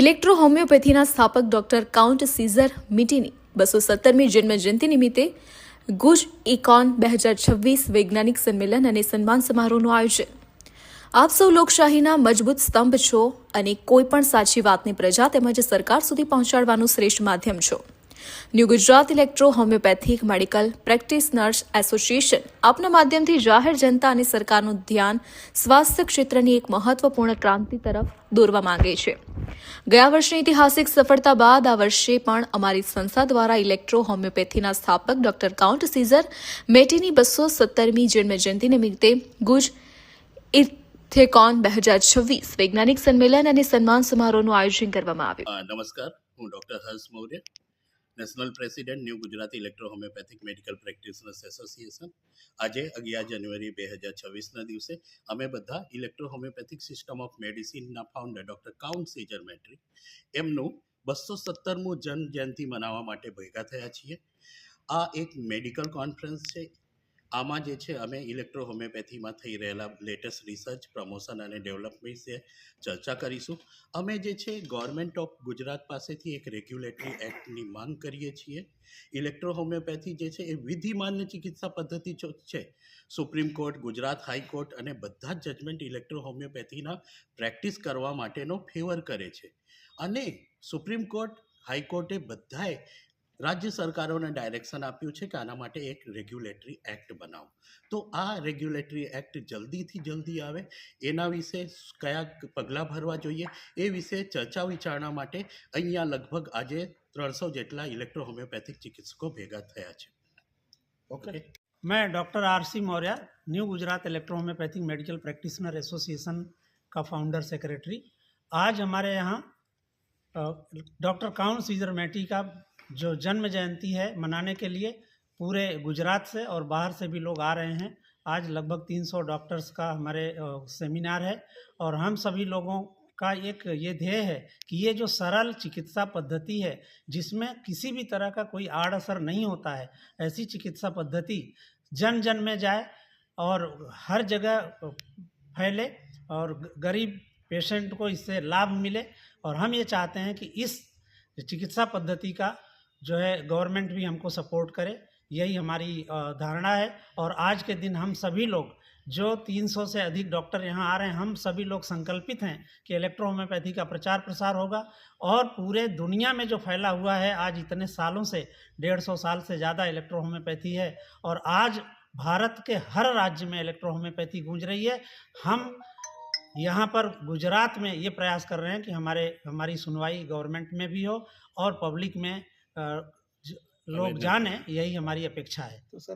electro હોમિયોપેથીના સ્થાપક doctor count seizure મિટીની બસો સત્તરમી જન્મજયંતિ નિમિત્તે ગુજ ઇકોન બે હજાર છવ્વીસ વૈજ્ઞાનિક સંમેલન અને સન્માન સમારોહનું આયોજન આપ સૌ લોકશાહીના મજબૂત સ્તંભ છો અને કોઈપણ સાચી વાતની પ્રજા તેમજ સરકાર સુધી પહોંચાડવાનું શ્રેષ્ઠ માધ્યમ છો new Gujarat electro homeopathic medical practitioners association આપના માધ્યમથી જાહેર જનતા અને સરકારનું ધ્યાન સ્વાસ્થ્ય ક્ષેત્રની એક મહત્વપૂર્ણ ક્રાંતિ તરફ દોરવા માંગે છે ગયા વર્ષની ઐતિહાસિક સફળતા બાદ આ વર્ષે પણ અમારી સંસ્થા દ્વારા ઇલેક્ટ્રો હોમિયોપેથીના સ્થાપક ડોક્ટર કાઉન્ટ સીઝર મેટીની બસો સત્તરમી જન્મજયંતિ નિમિત્તે ગુજ થેકોન બે હજાર છવ્વીસ વૈજ્ઞાનિક સંમેલન અને સન્માન સમારોહનું આયોજન કરવામાં આવ્યું નમસ્કાર હું doctor Harsh Maurya national president new Gujarat electro homeopathic medical practitioners association આજે અગિયાર જાન્યુઆરી બે હજાર છવ્વીસના દિવસે અમે બધા electro homeopathic system of મેડિસિનના founder doctor count Cesare Mattei એમનું બસો સત્તરમું જન્મ જયંતિ મનાવવા માટે ભેગા થયા છીએ આ એક મેડિકલ કોન્ફરન્સ છે આમાં જે છે અમે ઇલેક્ટ્રો હોમિયોપેથીમાં થઈ રહેલા લેટેસ્ટ રિસર્ચ પ્રમોશન અને ડેવલપમેન્ટ વિશે ચર્ચા કરીશું અમે જે છે ગવર્મેન્ટ ઓફ ગુજરાત પાસેથી એક રેગ્યુલેટરી એક્ટની માંગ કરીએ છીએ ઇલેક્ટ્રો હોમિયોપેથી જે છે એ વિધિમાન્ય ચિકિત્સા પદ્ધતિ છે સુપ્રીમ કોર્ટ ગુજરાત હાઈકોર્ટ અને બધા જ જજમેન્ટ ઇલેક્ટ્રો હોમિયોપેથીના પ્રેક્ટિસ કરવા માટેનો ફેવર કરે છે અને સુપ્રીમ કોર્ટ હાઈકોર્ટે બધાએ राज्य सरकारों ने डायरेक्शन આપ્યું છે કે આના માટે એક રેગ્યુલેટરી એક્ટ બનાવો તો આ રેગ્યુલેટરી એક્ટ જલ્દીથી જલ્દી આવે એના વિષે કયા પગલા ભરવા જોઈએ એ વિષે ચર્ચા વિચારણા માટે અહીંયા લગભગ આજે 300 જેટલા ઇલેક્ટ્રો હોમેઓપેથિક ચિકિત્સકો ભેગા થયા છે ઓકે મે doctor R C Maurya new Gujarat electro homeopathic medical practitioner association કા ફાઉન્ડર સેક્રેટરી આજ ہمارے યહા ડોક્ટર કૌન સીઝર મેટી કા जो जन्म जयंती है मनाने के लिए पूरे गुजरात से और बाहर से भी लोग आ रहे हैं आज लगभग 300 डॉक्टर्स का हमारे सेमिनार है और हम सभी लोगों का एक ये ध्येय है कि ये जो सरल चिकित्सा पद्धति है जिसमें किसी भी तरह का कोई आड़ असर नहीं होता है ऐसी चिकित्सा पद्धति जन जन में जाए और हर जगह फैले और गरीब पेशेंट को इससे लाभ मिले और हम ये चाहते हैं कि इस चिकित्सा पद्धति का जो है गवर्नमेंट भी हमको सपोर्ट करे यही हमारी धारणा है और आज के दिन हम सभी लोग जो 300 से अधिक डॉक्टर यहाँ आ रहे हैं हम सभी लोग संकल्पित हैं कि इलेक्ट्रोहोम्योपैथी का प्रचार प्रसार होगा और पूरे दुनिया में जो फैला हुआ है आज इतने सालों से डेढ़ सौ साल से ज़्यादा इलेक्ट्रोहोम्योपैथी है और आज भारत के हर राज्य में इलेक्ट्रोहोम्योपैथी गूंज रही है हम यहाँ पर गुजरात में ये प्रयास कर रहे हैं कि हमारे हमारी सुनवाई गवर्नमेंट में भी हो और पब्लिक में लोग जाने यही हमारी अपेक्षा है तो सर